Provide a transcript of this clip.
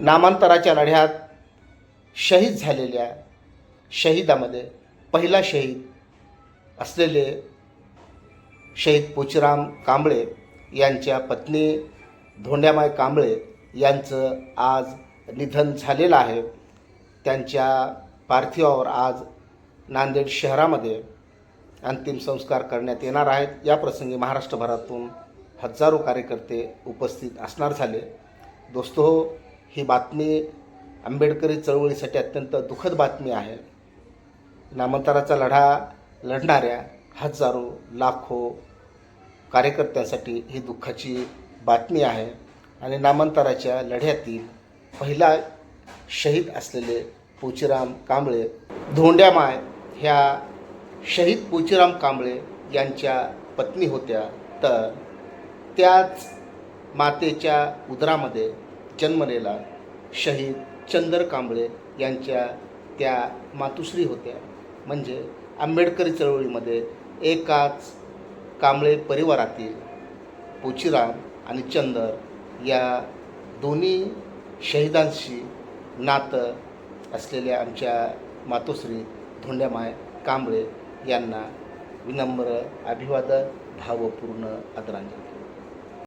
नामांतराच्या लढ्यात शहीद झालेल्या शहीदामध्ये पहिला शहीद असलेले शहीद पोचीराम कांबळे यांच्या पत्नी धोंड्यामाय कांबळे यांचं आज निधन झालेलं आहे. त्यांच्या पार्थिवावर आज नांदेड शहरामध्ये अंतिम संस्कार करण्यात येणार आहेत. याप्रसंगी महाराष्ट्रभरातून हजारो कार्यकर्ते उपस्थित असणार झाले. दोस्तो ही बातमी आंबेडकरी चळवळीसाठी अत्यंत दुःखद बातमी आहे. नामांतराचा लढा लढणाऱ्या हजारो लाखो कार्यकर्त्यांसाठी ही दुःखाची बातमी आहे आणि नामांतराच्या लढ्यातील पहिला शहीद असलेले पोचीराम कांबळे धोंड्यामाय ह्या शहीद पोचीराम कांबळे यांच्या पत्नी होत्या. तर त्याच मातेच्या उदरामध्ये जन्मलेला शहीद चंदर कांबळे यांच्या त्या मातुश्री होत्या. म्हणजे आंबेडकरी चळवळीमध्ये एकाच कांबळे परिवारातील पोचीराम आणि चंदर या दोन्ही शहीदांशी नातं असलेल्या आमच्या मातोश्री धोंड्यामाय कांबळे यांना विनम्र अभिवादन भावपूर्ण आदरांजली.